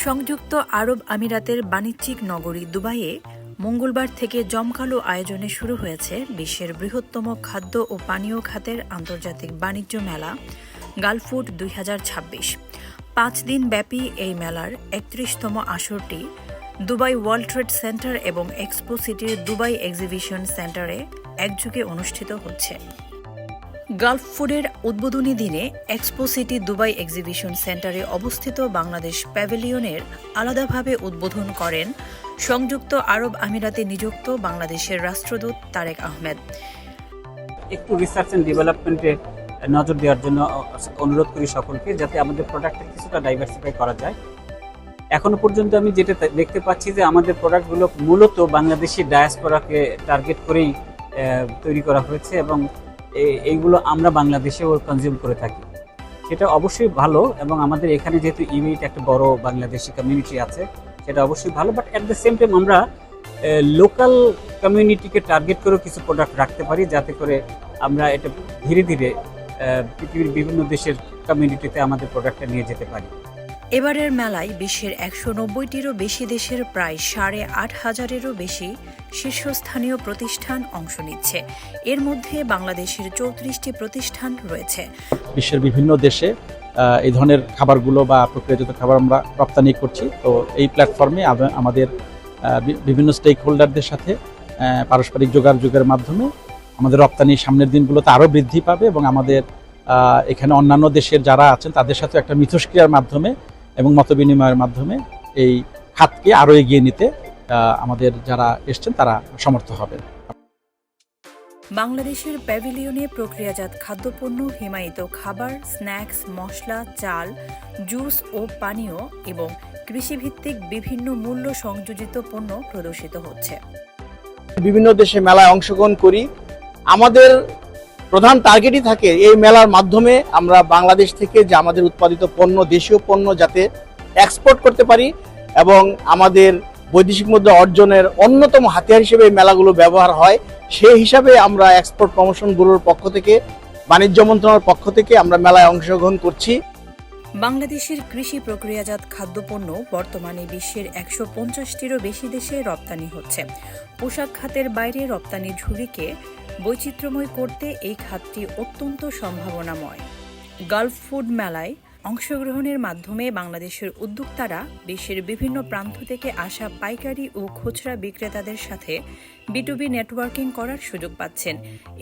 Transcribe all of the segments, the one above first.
সংযুক্ত আরব আমিরাতের বাণিজ্যিক নগরী দুবাইয়ে মঙ্গলবার থেকে জমকালো আয়োজনে শুরু হয়েছে বিশ্বের বৃহত্তম খাদ্য ও পানীয় খাতের আন্তর্জাতিক বাণিজ্য মেলা গালফুড দুই পাঁচ দিন ব্যাপী এই মেলার একত্রিশতম আসরটি দুবাই ওয়ার্ল্ড ট্রেড সেন্টার এবং এক্সপো সিটির দুবাই এক্সিবিশন সেন্টারে একযুগে অনুষ্ঠিত হচ্ছে। গালফ ফুডের উদ্বোধনী দিনে এক্সপো সিটি দুবাই এক্সিবিশন সেন্টারে অবস্থিত বাংলাদেশ প্যাভিলিয়নের আলাদাভাবে উদ্বোধন করেন সংযুক্ত আরব আমিরাতে নিযুক্ত বাংলাদেশের রাষ্ট্রদূত তারেক আহমেদ। একটু রিসার্চ অ্যান্ড ডেভেলপমেন্টে নজর দেওয়ার জন্য অনুরোধ করি সকলকে যাতে আমাদের প্রোডাক্টটা কিছুটা ডাইভার্সিফাই করা যায়। এখনও পর্যন্ত আমি যেটা দেখতে পাচ্ছি যে আমাদের প্রোডাক্টগুলো মূলত বাংলাদেশি ডায়াসপোরাকে টার্গেট করেই তৈরি করা হয়েছে এবং এইগুলো আমরা বাংলাদেশেও কনজিউম করে থাকি। সেটা অবশ্যই ভালো এবং আমাদের এখানে যেহেতু ইউনিট একটা বড় বাংলাদেশি কমিউনিটি আছে, সেটা অবশ্যই ভালো but at the same time আমরা লোকাল কমিউনিটিকে টার্গেট করেও কিছু প্রোডাক্ট রাখতে পারি যাতে করে আমরা এটা ধীরে ধীরে পৃথিবীর বিভিন্ন দেশের কমিউনিটিতে আমাদের প্রোডাক্টটা নিয়ে যেতে পারি। এবারের মেলায় বিশ্বের একশো নব্বইটিরও বেশি দেশের প্রায় সাড়ে আট হাজারেরও বেশি শীর্ষস্থানীয় প্রতিষ্ঠান অংশ নিচ্ছে। এর মধ্যে বাংলাদেশের চৌত্রিশটি প্রতিষ্ঠান রয়েছে। বিশ্বের বিভিন্ন দেশে এই ধরনের খাবারগুলো বা প্রক্রিয়াজাত খাবার আমরা রপ্তানি করছি। তো এই প্ল্যাটফর্মে আমাদের বিভিন্ন স্টেক হোল্ডারদের সাথে পারস্পরিক যোগাযোগের মাধ্যমে আমাদের রপ্তানি সামনের দিনগুলোতে আরও বৃদ্ধি পাবে এবং আমাদের এখানে অন্যান্য দেশের যারা আছেন তাদের সাথে একটা মিথস্ক্রিয়ার মাধ্যমে এবং মতবিনিময়ের মাধ্যমে এই খাতকে আরও এগিয়ে নিতে আমাদের যারা এসছেন তারা সমর্থ হবেন। বাংলাদেশের প্যাভিলিয়নে প্রক্রিয়াজাত খাদ্যপণ্য হিমায়িত খাবার স্ন্যাক্স মশলা চাল জুস ও পানীয় এবং কৃষিভিত্তিক বিভিন্ন মূল্য সংযোজিত পণ্য প্রদর্শিত হচ্ছে। বিভিন্ন দেশে মেলায় অংশগ্রহণ করি। আমাদের প্রধান টার্গেটই থাকে এই মেলার মাধ্যমে আমরা বাংলাদেশ থেকে যে আমাদের উৎপাদিত পণ্য, দেশীয় পণ্য যাতে এক্সপোর্ট করতে পারি এবং আমাদের বৈদেশিক মুদ্রা অর্জনের অন্যতম হাতিয়ার হিসেবে এই মেলাগুলো ব্যবহার হয়, সেই হিসাবে আমরা এক্সপোর্ট প্রমোশন ব্যুরোর পক্ষ থেকে, বাণিজ্য মন্ত্রণালয়ের পক্ষ থেকে আমরা মেলায় অংশগ্রহণ করছি। বাংলাদেশের কৃষি প্রক্রিয়াজাত খাদ্যপণ্য বর্তমানে বিশ্বের একশো পঞ্চাশটিরও বেশি দেশে রপ্তানি হচ্ছে। পোশাক খাতের বাইরে রপ্তানি ঝুড়িকে বৈচিত্র্যময় করতে এই খাতটি অত্যন্ত সম্ভাবনাময়। গালফ ফুড মেলায় অংশগ্রহণের মাধ্যমে বাংলাদেশের উদ্যোক্তারা বিশ্বের বিভিন্ন প্রান্ত থেকে আসা পাইকারি ও খুচরা বিক্রেতাদের সাথে বিটুবি নেটওয়ার্কিং করার সুযোগ পাচ্ছেন।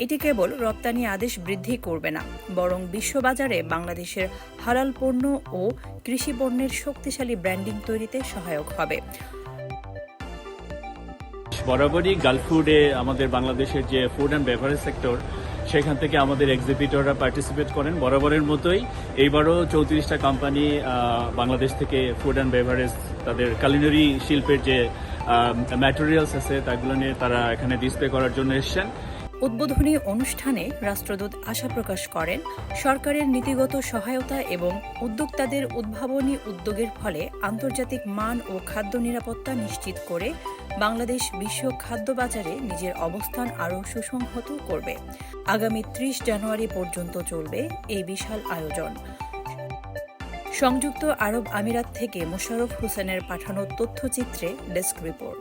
এটি কেবল রপ্তানি আদেশ বৃদ্ধি করবে না, বরং বিশ্ববাজারে বাংলাদেশের হালাল পণ্য ও কৃষি পণ্যের শক্তিশালী ব্র্যান্ডিং তৈরিতে সহায়ক হবে। বরাবরই গালফুডে আমাদের বাংলাদেশের যে ফুড অ্যান্ড বেভারেজ সেক্টর সেখান থেকে আমাদের এক্সিবিটররা পার্টিসিপেট করেন। বরাবরের মতোই এইবারও চৌত্রিশটা কোম্পানি বাংলাদেশ থেকে ফুড অ্যান্ড বেভারেজ তাদের কালিনারি শিল্পের যে ম্যাটেরিয়ালস আছে, তাগুলো নিয়ে তারা এখানে ডিসপ্লে করার জন্য এসছেন। উদ্বোধনী অনুষ্ঠানে রাষ্ট্রদূত আশা প্রকাশ করেন, সরকারের নীতিগত সহায়তা এবং উদ্যোক্তাদের উদ্ভাবনী উদ্যোগের ফলে আন্তর্জাতিক মান ও খাদ্য নিরাপত্তা নিশ্চিত করে বাংলাদেশ বিশ্ব খাদ্য বাজারে নিজের অবস্থান আরও সুসংহত করবে। আগামী ত্রিশ জানুয়ারি পর্যন্ত চলবে এই বিশাল আয়োজন। সংযুক্ত আরব আমিরাত থেকে মোশারফ হোসেনের পাঠানো তথ্যচিত্রে ডেস্ক রিপোর্ট।